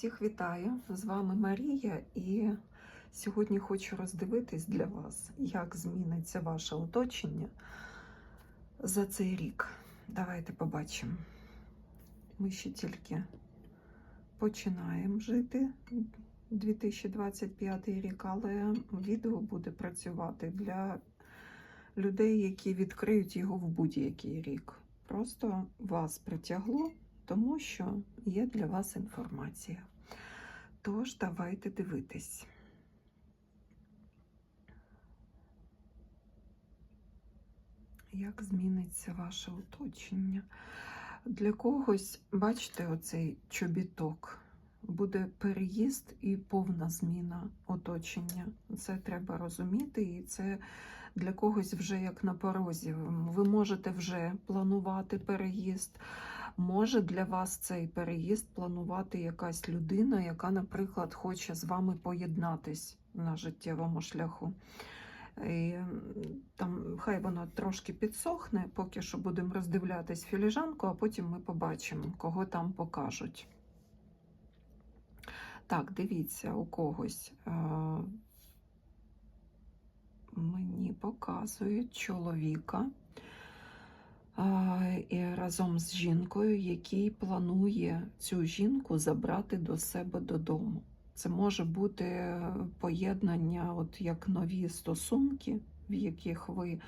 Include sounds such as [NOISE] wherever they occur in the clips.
Всіх вітаю! З вами Марія, і сьогодні хочу роздивитись для вас, як зміниться ваше оточення за цей рік. Давайте побачимо. Ми ще тільки починаємо жити 2025 рік, але відео буде працювати для людей, які відкриють його в будь-який рік. Просто вас притягло тому що є для вас інформація. Тож, давайте дивитись. Як зміниться ваше оточення? Для когось, бачите, оцей чобіток, буде переїзд і повна зміна оточення. Це треба розуміти, і це для когось вже як на порозі. Ви можете вже планувати переїзд. Може для вас цей переїзд планувати якась людина, яка, наприклад, хоче з вами поєднатись на життєвому шляху. І там Хай воно трошки підсохне, поки що будемо роздивлятись філіжанку, а потім ми побачимо, кого там покажуть. Так, дивіться, у когось е, мені показують чоловіка разом з жінкою, який планує цю жінку забрати до себе додому. Це може бути поєднання, от як нові стосунки, в яких ви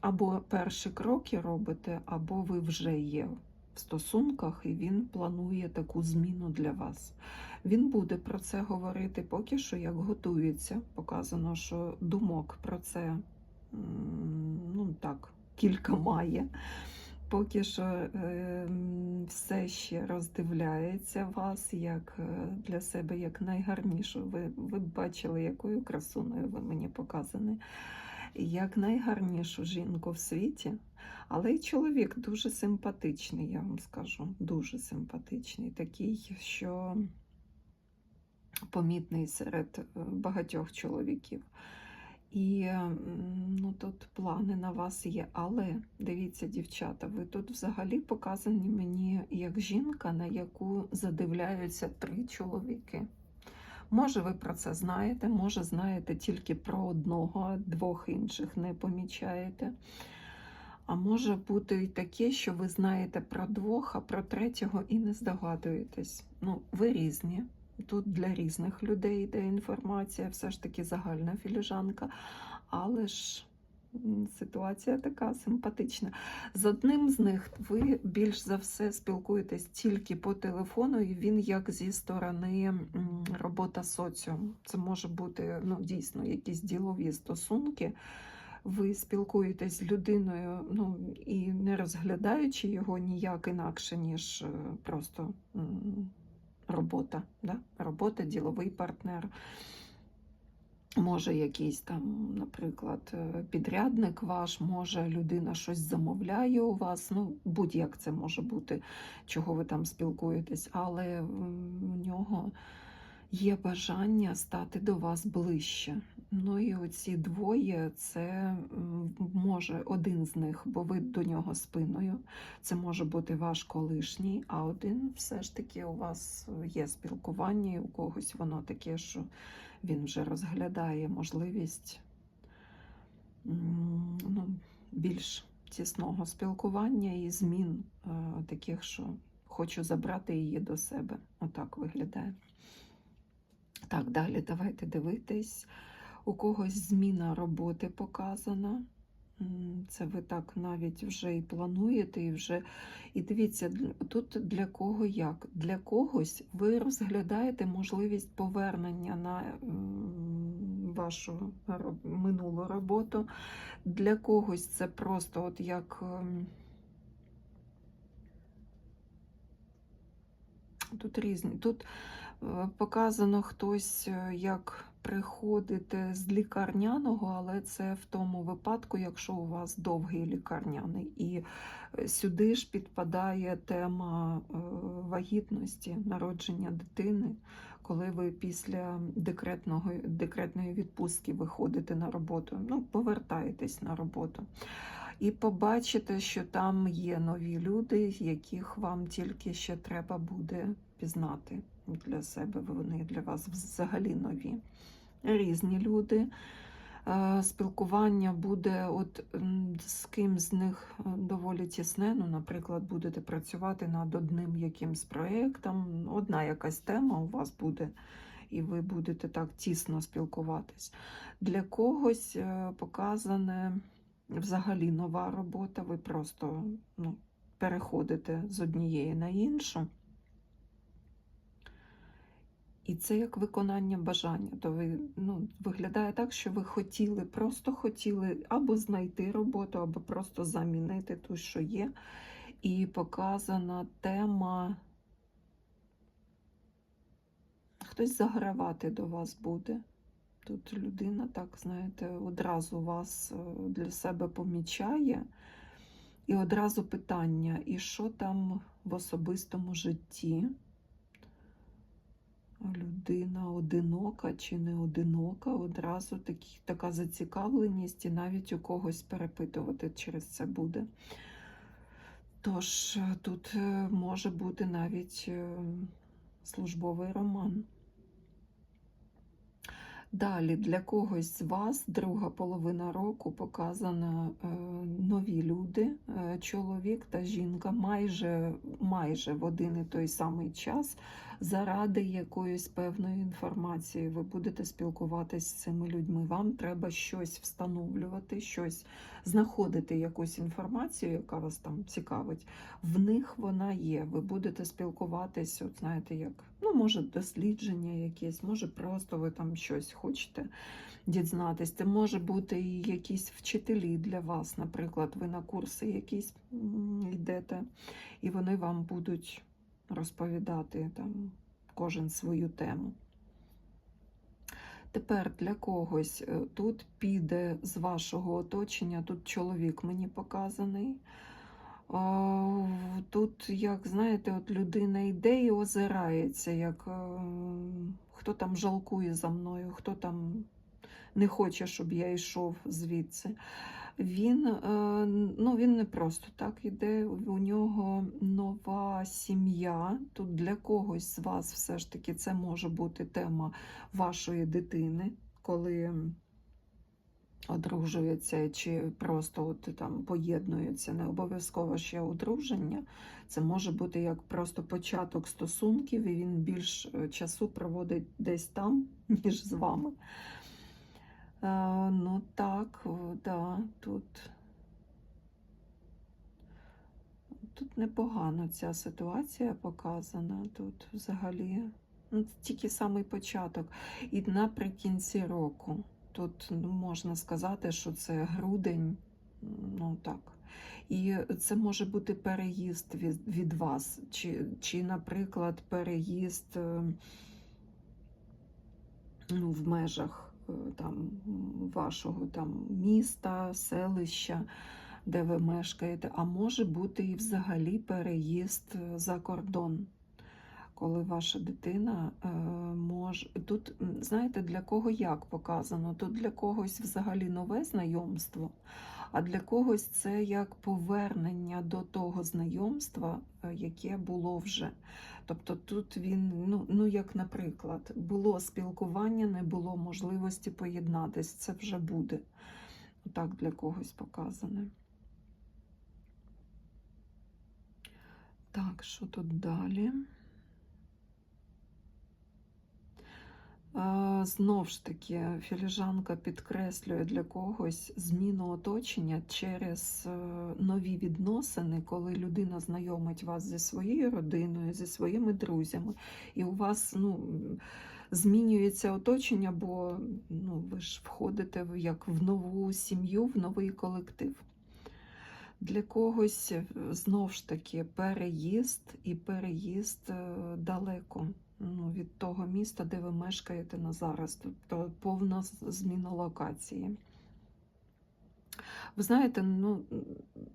або перші кроки робите, або ви вже є в стосунках, і він планує таку зміну для вас. Він буде про це говорити поки що, як готується. Показано, що думок про це ну так кілька має. Поки що е, все ще роздивляється вас як е, для себе як найгарнішу. Ви ви бачили, якою красуною ви мені показані, як найгарнішу жінку в світі. Але й чоловік дуже симпатичний, я вам скажу. Дуже симпатичний, такий, що помітний серед е, багатьох чоловіків. І ну, тут плани на вас є. Але дивіться, дівчата, ви тут взагалі показані мені як жінка, на яку задивляються три чоловіки. Може, ви про це знаєте, може, знаєте тільки про одного, двох інших не помічаєте. А може бути і таке, що ви знаєте про двох, а про третього і не здогадуєтесь. Ну, ви різні. Тут для різних людей йде інформація, все ж таки загальна філіжанка, але ж ситуація така симпатична. З одним з них ви більш за все спілкуєтесь тільки по телефону, і він як зі сторони робота соціум. Це може бути ну, дійсно якісь ділові стосунки. Ви спілкуєтесь з людиною, ну і не розглядаючи його ніяк інакше, ніж е, просто робота, да? робота, діловий партнер. Може, якийсь там, наприклад, е, підрядник ваш, може людина щось замовляє у вас. Ну, будь-як це може бути, чого ви там спілкуєтесь, але в нього є бажання стати до вас ближче. Ну і оці двоє це може один з них, бо ви до нього спиною. Це може бути ваш колишній, а один все ж таки у вас є спілкування, і у когось воно таке, що він вже розглядає можливість ну, більш тісного спілкування і змін таких, що хочу забрати її до себе. Отак виглядає. Так, далі давайте дивитись. У когось зміна роботи показана. Це ви так навіть вже і плануєте, і вже. І дивіться, тут для кого як? Для когось ви розглядаєте можливість повернення на вашу минулу роботу. Для когось це просто от як. Тут різні. Тут Е, показано хтось, е, як приходите з лікарняного, але це в тому випадку, якщо у вас довгий лікарняний. І е, сюди ж підпадає тема вагітності, народження дитини, коли ви після декретного, декретної відпустки виходите на роботу, ну, повертаєтесь на роботу. і побачите, що там є нові люди, яких вам тільки ще треба буде пізнати для себе. Вони для вас взагалі нові. Різні люди. Е, Спілкування буде от з ким з них е, доволі тісне. Ну, наприклад, будете працювати над одним якимсь проєктом, одна якась тема у вас буде, і ви будете так тісно спілкуватись. Для когось е, показане взагалі нова робота, ви просто ну, переходите з однієї на іншу. І це як виконання бажання. То ви ну, виглядає так, що ви хотіли, просто хотіли або знайти роботу, або просто замінити ту, що є. І показана тема. Хтось загравати до вас буде. Тут людина, так, знаєте, одразу вас е, для себе помічає. І одразу питання, і що там в особистому житті? Людина одинока чи не одинока, одразу такі, така зацікавленість, і навіть у когось перепитувати через це буде. Тож е, тут е, може бути навіть е, службовий роман. Далі для когось з вас друга половина року показана е, нові люди, е, чоловік та жінка майже, майже в один і той самий час заради якоїсь певної інформації. Ви будете спілкуватись з цими людьми. Вам треба щось встановлювати, щось знаходити якусь інформацію, яка вас там цікавить. В них вона є. Ви будете спілкуватись, от знаєте, як ну, може, дослідження якесь, може, просто ви там щось хочете дізнатись. Це може бути і якісь вчителі для вас. Наприклад, ви на курси якісь йдете, і вони вам будуть розповідати там кожен свою тему. Тепер для когось е, тут піде з вашого оточення, тут чоловік мені показаний. Тут, як знаєте, от людина йде і озирається, як е, хто там жалкує за мною, хто там не хоче, щоб я йшов звідси. Він, е, ну, він не просто так іде, у нього нова сім'я. Тут для когось з вас все ж таки це може бути тема вашої дитини, коли одружується чи просто от там поєднується, не обов'язково ще одруження. Це може бути як просто початок стосунків, і він більш е, часу проводить десь там, [LAUGHS] ніж з вами. Е, ну так, да, тут. Тут непогано ця ситуація показана. Тут взагалі ну, тільки самий початок. І наприкінці року. Тут ну, можна сказати, що це грудень, ну так. І це може бути переїзд від, від вас, чи, чи, наприклад, переїзд е, ну, в межах е, там, вашого там, міста, селища, де ви мешкаєте, а може бути і взагалі переїзд е, за кордон коли ваша дитина е, може. Тут, знаєте, для кого як показано? Тут для когось взагалі нове знайомство, а для когось це як повернення до того знайомства, е, яке було вже. Тобто тут він, ну, ну як, наприклад, було спілкування, не було можливості поєднатись, це вже буде. Так для когось показане. Так, що тут далі? Знов ж таки, філіжанка підкреслює для когось зміну оточення через е, нові відносини, коли людина знайомить вас зі своєю родиною, зі своїми друзями, і у вас ну, змінюється оточення, бо ну, ви ж входите як в нову сім'ю, в новий колектив. Для когось е, знов ж таки переїзд і переїзд е, далеко від того міста, де ви мешкаєте на зараз, тобто повна зміна локації. Ви знаєте, ну,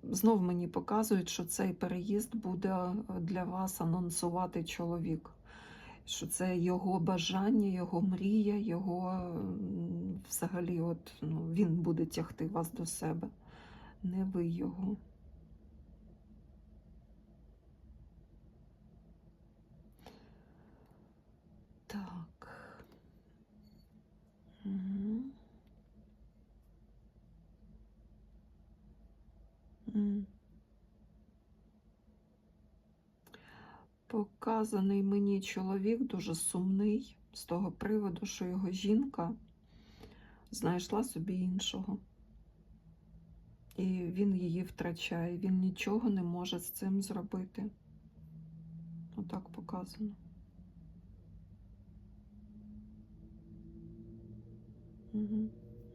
знов мені показують, що цей переїзд буде е, для вас анонсувати чоловік. Що це його бажання, його мрія, його взагалі, от, ну, він буде тягти вас до себе. не ви його. Так. Угу. Показаний мені чоловік дуже сумний з того приводу, що його жінка знайшла собі іншого. І він її втрачає, він нічого не може з цим зробити. Отак показано.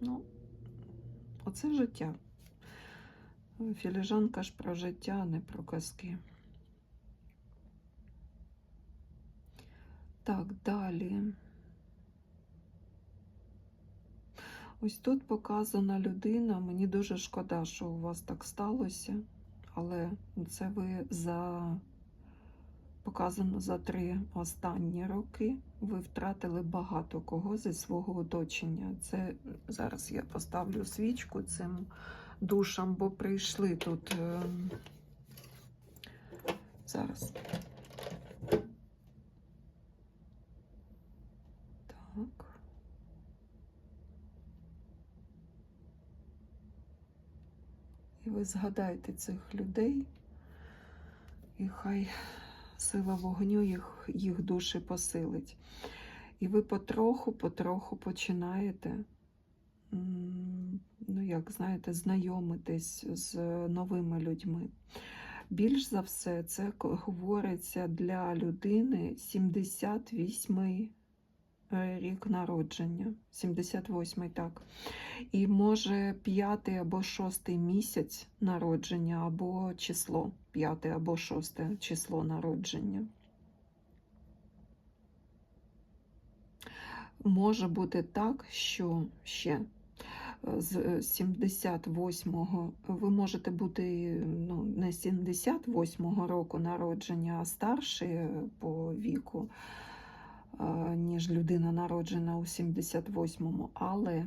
Ну, оце життя. Філіжанка ж про життя, а не про казки. Так, далі. Ось тут показана людина. Мені дуже шкода, що у вас так сталося, але це ви за показано за три останні роки. Ви втратили багато кого зі свого оточення. Це зараз я поставлю свічку цим душам, бо прийшли тут е, зараз. Так. І ви згадайте цих людей, і хай сила вогню їх, їх душі посилить. І ви потроху, потроху починаєте, ну, як знаєте, знайомитись з новими людьми. Більш за все, це говориться для людини 78 е, рік народження. 78-й, так. І може п'ятий або шостий місяць народження, або число, п'яте або шосте число народження. Може бути так, що ще е, з 78-го ви можете бути ну, не 78-го року народження, а старші е, по віку, е, ніж людина народжена у 78-му. Але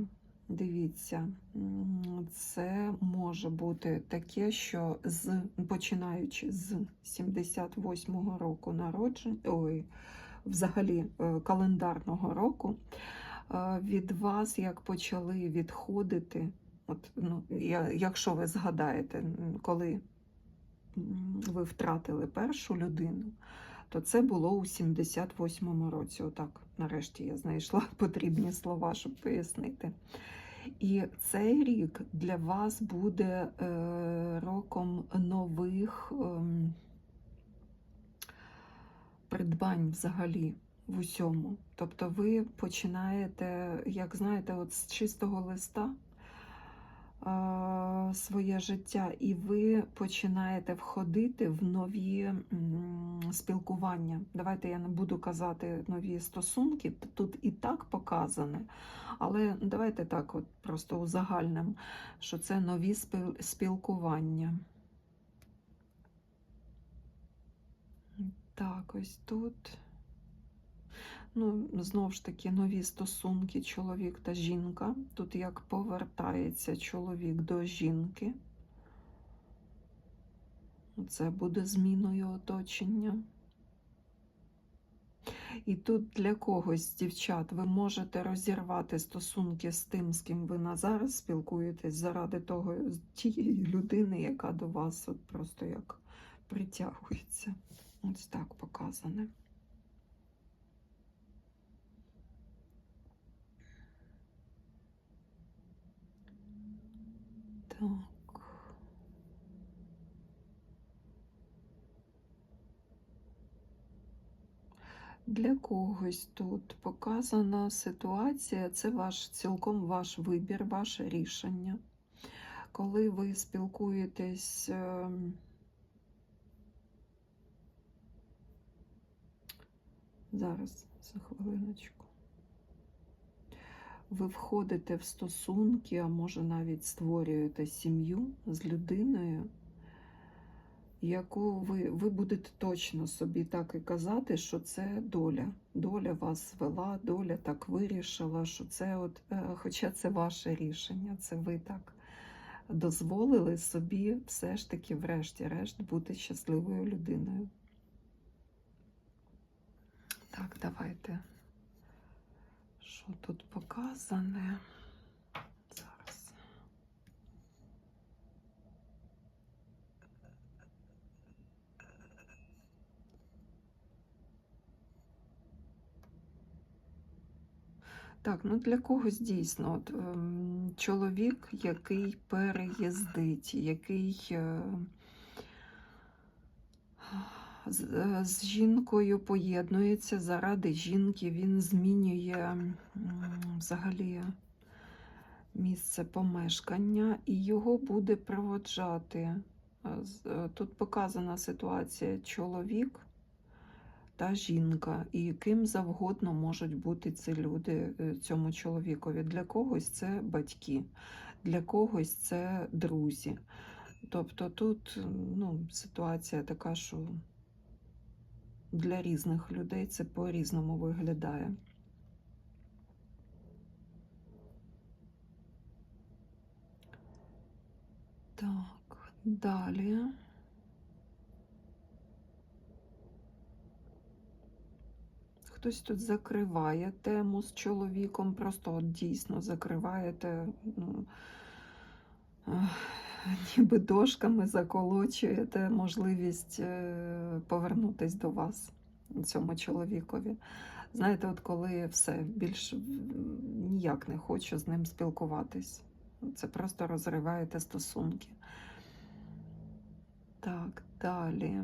дивіться, це може бути таке, що з починаючи з 78-го року народження, ой, взагалі е, календарного року, е, від вас як почали відходити, от, ну, я, якщо ви згадаєте, коли ви втратили першу людину, то це було у 78-му році. Отак, нарешті я знайшла [LAUGHS] потрібні слова, щоб пояснити. І цей рік для вас буде е, роком нових ем, придбань взагалі в усьому. Тобто ви починаєте, як знаєте, от з чистого листа своє життя, і ви починаєте входити в нові спілкування. Давайте я не буду казати нові стосунки, тут і так показане, але давайте так, от просто узагальним, що це нові спілкування. Так, ось тут. Ну, знову ж таки, нові стосунки чоловік та жінка. Тут як повертається чоловік до жінки. Це буде зміною оточення. І тут для когось, дівчат, ви можете розірвати стосунки з тим, з ким ви на зараз спілкуєтесь, заради того тієї людини, яка до вас от просто як притягується. Ось так показане. Так. Для когось тут показана ситуація, це ваш цілком ваш вибір, ваше рішення. Коли ви спілкуєтесь. ем, Зараз, за хвилиночку. Ви входите в стосунки, а може навіть створюєте сім'ю з людиною, яку ви, ви будете точно собі так і казати, що це доля. Доля вас вела, доля так вирішила, що це от, е, хоча це ваше рішення, це ви так дозволили собі все ж таки, врешті-решт, бути щасливою людиною. Так, давайте. Що тут показане? Зараз. Так, ну для когось дійсно от, ем, чоловік, який переїздить, який е, з, е, з жінкою поєднується заради жінки, він змінює взагалі місце помешкання і його буде проводжати. Е, е, Тут показана ситуація чоловік та жінка, і ким завгодно можуть бути ці люди цьому чоловікові. Для когось це батьки, для когось це друзі. Тобто тут ну, ситуація така, що для різних людей це по-різному виглядає. Так, далі. Хтось тут закриває тему з чоловіком, просто от дійсно закриваєте, ну, [LAUGHS] ніби дошками заколочуєте можливість повернутися повернутись до вас, цьому чоловікові. Знаєте, от коли все, більш ніяк не хочу з ним спілкуватись. Це просто розриваєте стосунки. Так, далі.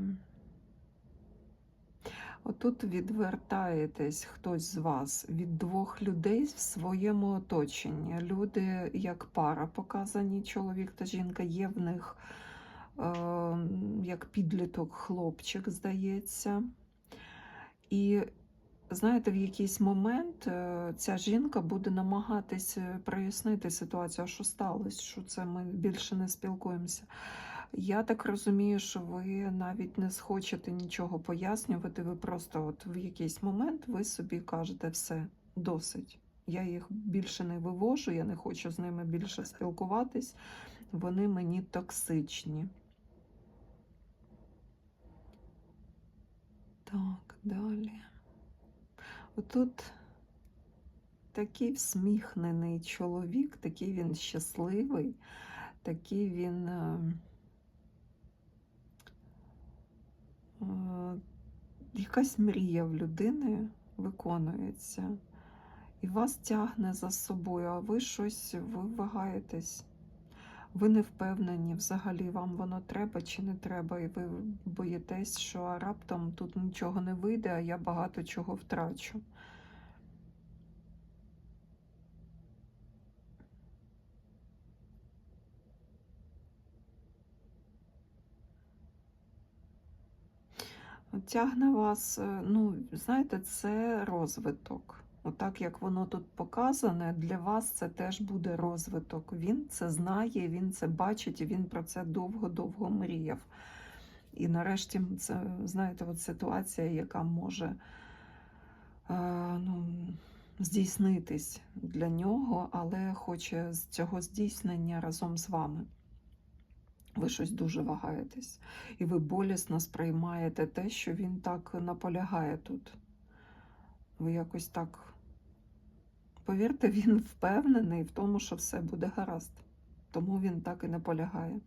Отут відвертаєтесь хтось з вас від двох людей в своєму оточенні. Люди, як пара показані, чоловік та жінка, є в них е, як підліток хлопчик, здається. І знаєте, в якийсь момент е, ця жінка буде намагатись е, прояснити ситуацію, а що сталося, що це ми більше не спілкуємося. Я так розумію, що ви навіть не схочете нічого пояснювати. Ви просто от в якийсь момент ви собі кажете все, досить. Я їх більше не вивожу, я не хочу з ними більше спілкуватись. Вони мені токсичні. Так, далі. Отут такий всміхнений чоловік, такий він щасливий, такий він. е, е, Якась мрія в людини виконується, і вас тягне за собою, а ви щось ви вагаєтесь. Ви не впевнені, взагалі вам воно треба чи не треба, і ви боїтесь, що раптом тут нічого не вийде, а я багато чого втрачу. Тягне вас, е, ну, знаєте, це розвиток. Отак, як воно тут показане, для вас це теж буде розвиток. Він це знає, він це бачить, і він про це довго-довго мріяв. І нарешті це, знаєте, от ситуація, яка може е, ну, здійснитись для нього, але хоче з цього здійснення разом з вами. Ви щось дуже вагаєтесь, і ви болісно сприймаєте те, що він так наполягає тут. Ви якось так, повірте, він впевнений в тому, що все буде гаразд. Тому він так і наполягає.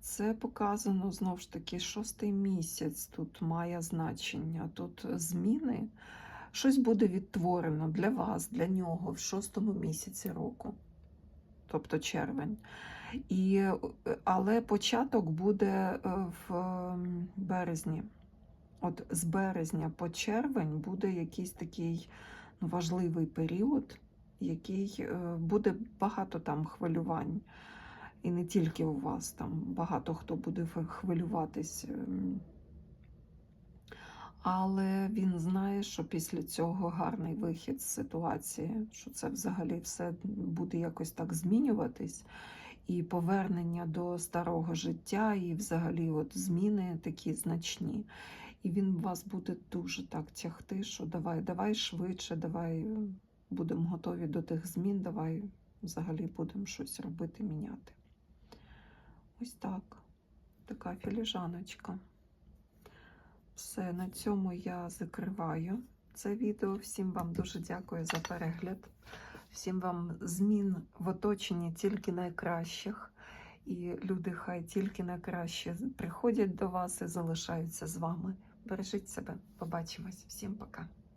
Це показано знову ж таки шостий місяць тут має значення. Тут зміни, щось буде відтворено для вас, для нього в шостому місяці року, тобто червень. І, е, але початок буде е, в ем, березні. От з березня по червень буде якийсь такий ну, важливий період, який е, буде багато там хвилювань. І не тільки у вас, там багато хто буде хвилюватись. Але він знає, що після цього гарний вихід з ситуації, що це взагалі все буде якось так змінюватись. І повернення до старого життя, і взагалі от зміни такі значні. І він вас буде дуже так тягти, що давай, давай швидше, давай е, будемо готові до тих змін, давай взагалі будемо щось робити, міняти. Ось так. Така філіжаночка. Все, на цьому я закриваю це відео. Всім вам дуже дякую за перегляд. Всім вам змін в оточенні тільки найкращих. І люди хай тільки найкраще приходять до вас і залишаються з вами. Бережіть себе. Побачимось. Всім пока.